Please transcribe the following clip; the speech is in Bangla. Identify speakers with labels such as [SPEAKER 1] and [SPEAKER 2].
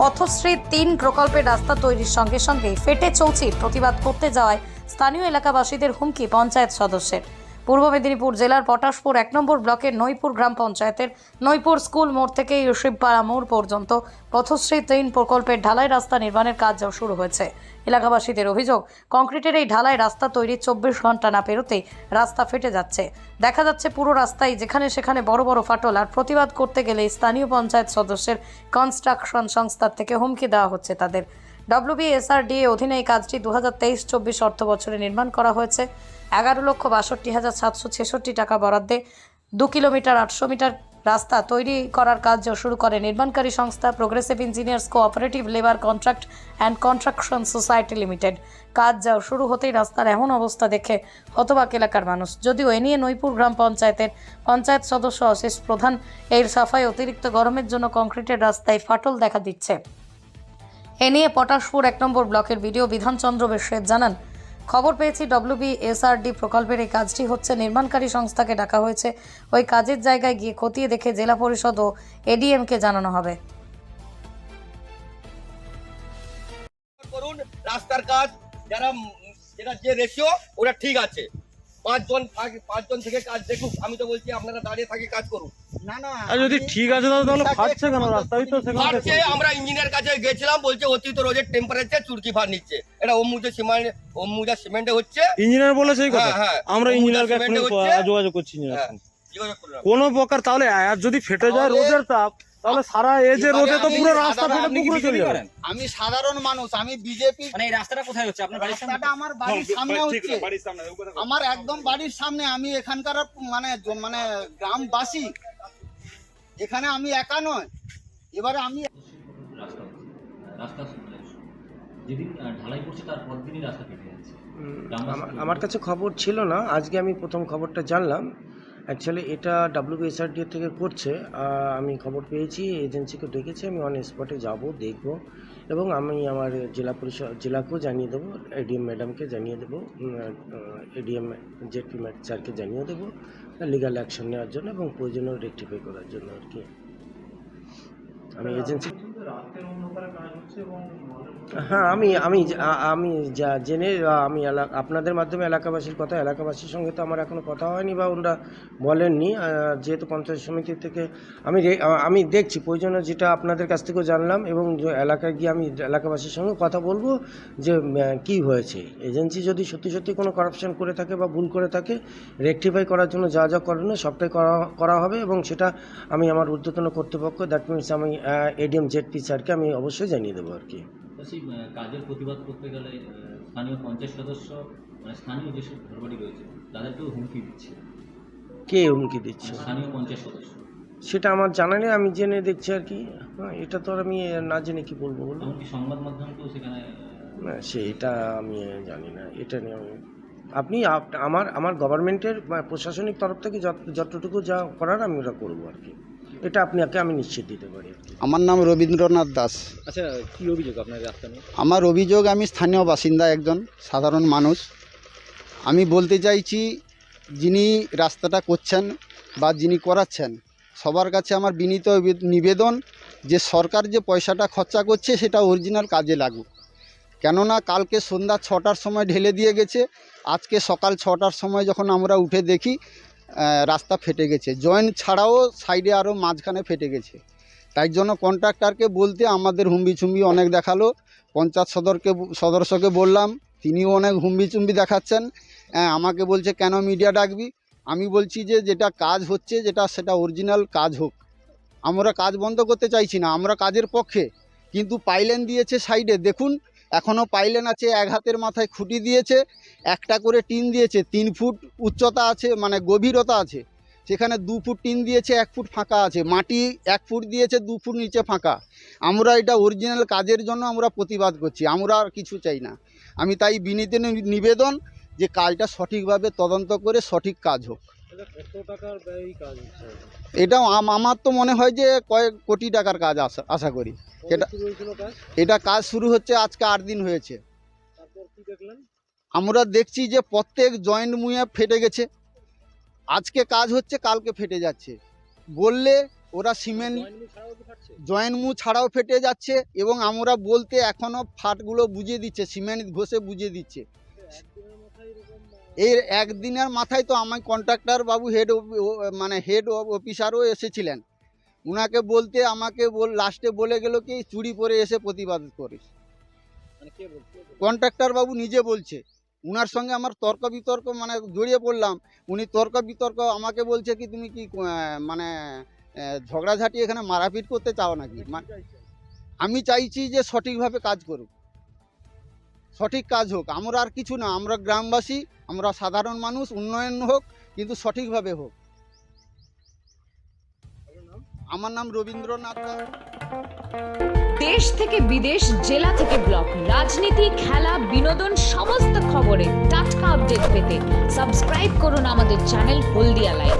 [SPEAKER 1] পথশ্রী তিন প্রকল্পের রাস্তা তৈরির সঙ্গে সঙ্গে ফেটে চৌচির প্রতিবাদ করতে যাওয়ায় স্থানীয় এলাকাবাসীদের হুমকি পঞ্চায়েত সদস্যের। পূর্ব মেদিনীপুর জেলার পটাশপুর এক নম্বর ব্লকের নৈপুর গ্রাম পঞ্চায়েতের নৈপুর স্কুল মোড় থেকে ইউসিফপাড়া মোড় পর্যন্ত পথশ্রী তিন প্রকল্পের ঢালাই রাস্তা নির্মাণের কাজ শুরু হয়েছে। এলাকাবাসীদের অভিযোগ, কংক্রিটের এই ঢালাই রাস্তা তৈরি চব্বিশ ঘণ্টা না পেরোতেই রাস্তা ফেটে যাচ্ছে। দেখা যাচ্ছে পুরো রাস্তায় যেখানে সেখানে বড় বড় ফাটল আর প্রতিবাদ করতে গেলে স্থানীয় পঞ্চায়েত সদস্যের কনস্ট্রাকশন সংস্থার থেকে হুমকি দেওয়া হচ্ছে তাদের। ডব্লিউবিএসআরডি অধীনে এই কাজটি দু হাজার তেইশ চব্বিশ অর্থ বছরে নির্মাণ করা হয়েছে। এগারো লক্ষ বাষট্টি হাজার সাতশো ছেষট্টি টাকা বরাদ্দে দু কিলোমিটার আটশো মিটার রাস্তা তৈরি করার কাজ শুরু করে নির্মাণকারী সংস্থা progressive engineers cooperative labour contract and construction society limited কাজ যা শুরু হতেই রাস্তার এমন অবস্থা দেখে হতবাক এলাকার মানুষ। যদিও এ নিয়ে নৈপুর গ্রাম পঞ্চায়েতের পঞ্চায়েত সদস্য অশেষ প্রধান এর সাফাই অতিরিক্ত গরমের জন্য কংক্রিটের রাস্তায় ফাটল দেখা দিচ্ছে। এ নিয়ে পটাশপুর এক নম্বর ব্লকের ভিডিও বিধানচন্দ্র বেশের জানান, খবর পেয়েছি ডব্লিউবিএসআরডি প্রকল্পের এই কাজটি হচ্ছে নির্মাণকারী সংস্থাকে ডাকা হয়েছে। ওই কাজের জায়গায় গিয়ে খতিয়ে দেখে জেলা পরিষদ ও এডিএমকে জানানো হবে।
[SPEAKER 2] করুন, রাস্তার কাজ, যারা যেটা যে রেশিও ওটা ঠিক আছে। পাঁচজন পাঁচজন থেকে কাজ দেখুক, আমি তো বলছি আপনারা দাঁড়িয়ে থাকে, কাজ করুন
[SPEAKER 3] আর যদি ঠিক আছে তাহলে তাহলে ফাটছে কেন? রাস্তায় তো
[SPEAKER 2] ফাটছে আমরা ইঞ্জিনিয়ার কাছে গেছিলাম বলছে অতিরিক্ত রোজের টেম্পারেচার চুরকি ফাট নিচ্ছে। এটা সিমেন্ট হচ্ছে।
[SPEAKER 3] ইঞ্জিনিয়ার বলেছে এই কথা।
[SPEAKER 2] হ্যাঁ, হ্যাঁ।
[SPEAKER 3] আমরা ইঞ্জিনিয়ারকে
[SPEAKER 2] document
[SPEAKER 3] এখনই
[SPEAKER 2] হচ্ছে।
[SPEAKER 3] যোগাযোগ করছি ইঞ্জিনিয়ার
[SPEAKER 2] হ্যাঁ।
[SPEAKER 3] কোনো প্রকার তাহলে আর যদি ফেটে যায় রোদের তাপ তাহলে সারা এই যে রোদে তো
[SPEAKER 4] আমি
[SPEAKER 3] পুরো রাস্তা চলে যাবে।
[SPEAKER 4] আমি সাধারণ মানুষ আমি বিজেপি
[SPEAKER 5] মানে এই রাস্তাটা কোথায় হচ্ছে? আপনার বাড়ির সামনে
[SPEAKER 4] আমার বাড়ির সামনে হচ্ছে। আমার একদম বাড়ির সামনে আমি এখানকার মানে মানে গ্রামবাসী এখানে আমি একা নয়। এবারে আমি
[SPEAKER 6] রাস্তা রাস্তা যেদিন ঢালাই করছে তার পর রাস্তা কেটে যাচ্ছে।
[SPEAKER 7] আমার- আমার কাছে খবর ছিল না। আজকে আমি প্রথম খবরটা জানলাম। অ্যাকচুয়ালি এটা ডাব্লিউবিএসআরডি থেকে করছে। আমি খবর পেয়েছি এজেন্সিকে ডেকেছি। আমি অন স্পটে যাব দেখব। এবং আমি আমার জেলা পরিষদ জেলাকেও জানিয়ে দেবো এডিএম ম্যাডামকে জানিয়ে দেবো এডিএম জেপি স্যারকে জানিয়ে দেবো। লিগাল অ্যাকশন নেওয়ার জন্য এবং প্রয়োজনীয় রেকটিফাই করার জন্য আর কি। আমি এজেন্সি হ্যাঁ আমি আমি আমি যা জেনে আমি এলা- আপনাদের মাধ্যমে এলাকাবাসীর কথা, এলাকাবাসীর সঙ্গে তো আমার এখনও কথা হয়নি বা ওনারা বলেননি যেহেতু পঞ্চায়েত সমিতি থেকে আমি আমি দেখছি, প্রয়োজনে যেটা আপনাদের কাছ থেকেও জানলাম এবং এলাকায় গিয়ে আমি এলাকাবাসীর সঙ্গে কথা বলব যে কি হয়েছে। এজেন্সি যদি সত্যি সত্যি কোনো কারাপশন করে থাকে বা ভুল করে থাকে রেকটিফাই করার জন্য যা যা করণীয় সবটাই করা করা হবে এবং সেটা আমি আমার ঊর্ধ্বতন কর্তৃপক্ষ দ্যাট মিনস আমি এডিএম জেডপি স্যারকে আমি অবশ্যই জানিয়ে দেবো আর কি।
[SPEAKER 6] সেই কাজের প্রতিবাদ করতে গেলে স্থানীয় পঞ্চায়েত সদস্য মানে স্থানীয় যেসব ঘরবাড়ি রয়েছে তাদেরকেও হুমকি দিচ্ছে।
[SPEAKER 7] কে হুমকি দিচ্ছে?
[SPEAKER 6] মানে স্থানীয় পঞ্চায়েত সদস্য।
[SPEAKER 7] সেটা আমার জানা নেই আমি জেনে দেখছি আর কি। হ্যাঁ, এটা তো আর আমি না জেনে কি বলব বলুন?
[SPEAKER 6] এমনকি সংবাদ মাধ্যমকেও সেখানে
[SPEAKER 7] না সেটা আমি জানি না এটা নিয়ে আমি আপনি আমার আমার গভর্নমেন্টের প্রশাসনিক তরফ থেকে যত- যতটুকু যা করার আমি ওটা করব আর কি। এটা আপনাকে আমি নিশ্চিত দিতে পারি
[SPEAKER 4] আমার নাম রবীন্দ্রনাথ দাস।
[SPEAKER 5] আচ্ছা কি অভিযোগ আপনার রাস্তা নিয়ে?
[SPEAKER 4] আমার অভিযোগ আমি স্থানীয় বাসিন্দা একজন সাধারণ মানুষ। আমি বলতে চাইছি যিনি রাস্তাটা করছেন বা যিনি করাচ্ছেন সবার কাছে আমার বিনীত নিবেদন যে সরকার যে পয়সাটা খরচা করছে সেটা অরিজিনাল কাজে লাগুক। কেননা কালকে সন্ধ্যা ছটার সময় ঢেলে দিয়ে গেছে। আজকে সকাল ছটার সময় যখন আমরা উঠে দেখি রাস্তা ফেটে গেছে। জয়েন্ট ছাড়াও সাইডে আরও মাঝখানে ফেটে গেছে। তাই জন্য কন্ট্রাক্টরকে বলতে আমাদের হুম্বি চুম্বি অনেক দেখাল। পঞ্চায়েত সদরকে সদস্যকে বললাম তিনিও অনেক হুম্বি চুম্বি দেখাচ্ছেন। হ্যাঁ, আমাকে বলছে কেন মিডিয়া ডাকবি? আমি বলছি যে যেটা কাজ হচ্ছে যেটা সেটা অরিজিনাল কাজ হোক। আমরা কাজ বন্ধ করতে চাইছি না আমরা কাজের পক্ষে। কিন্তু পাইলেন দিয়েছে সাইডে দেখুন এখনও পাইলেন আছে এক হাতের মাথায় খুঁটি দিয়েছে, একটা করে টিন দিয়েছে, তিন ফুট উচ্চতা আছে মানে গভীরতা আছে। সেখানে দু ফুট টিন দিয়েছে, এক ফুট ফাঁকা আছে। মাটি এক ফুট দিয়েছে, দু ফুট নিচে ফাঁকা। আমরা এটা অরিজিনাল কাজের জন্য আমরা প্রতিবাদ করছি, আমরা আর কিছু চাই না। আমি তাই বিনীত নিবেদন যে কাজটা সঠিকভাবে তদন্ত করে সঠিক কাজ হোক। এটা আমার তো মনে হয় যে কয়েক কোটি টাকার কাজ আশা আশা করি। এটা এটা কাজ শুরু হচ্ছে, আজকে আট দিন হয়েছে। আমরা দেখছি যে প্রত্যেক জয়েন্ট মুয়ে ফেটে গেছে। আজকে কাজ হচ্ছে, কালকে ফেটে যাচ্ছে। বললে ওরা সিমেন্ট
[SPEAKER 5] জয়েন্ট
[SPEAKER 4] মু ছাড়াও ফেটে যাচ্ছে এবং আমরা বলতে এখনও ফাটগুলো বুঝিয়ে দিচ্ছে, সিমেন্ট ঘষে বুঝিয়ে দিচ্ছে। এর একদিনের মাথায় তো আমার কন্ট্রাক্টর বাবু হেড মানে হেড অফিসারও এসেছিলেন। উনাকে বলতে আমাকে বল লাস্টে বলে গেল কি চুরি পরে এসে প্রতিবাদ করে
[SPEAKER 5] মানে
[SPEAKER 4] কন্ট্রাক্টর বাবু নিজে বলছে। উনার সঙ্গে আমার তর্ক বিতর্ক মানে জড়িয়ে পড়লাম। উনি তর্ক বিতর্ক আমাকে বলছে কি তুমি কি মানে ঝগড়াঝাটি এখানে মারাপিট করতে চাও নাকি? আমি চাইছি যে সঠিকভাবে কাজ করুক। সঠিক কাজ হোক। আমরা আর কিছু না, আমরা গ্রামবাসী, আমরা সাধারণ মানুষ, উন্নয়ন হোক, কিন্তু সঠিকভাবে হোক। আমার নাম রবীন্দ্রনাথ
[SPEAKER 8] দেশ থেকে বিদেশ, জেলা থেকে ব্লক, রাজনীতি, খেলা, বিনোদন, সমস্ত খবরে টাটকা আপডেট পেতে সাবস্ক্রাইব করুন আমাদের চ্যানেল হলদিয়া লাইভ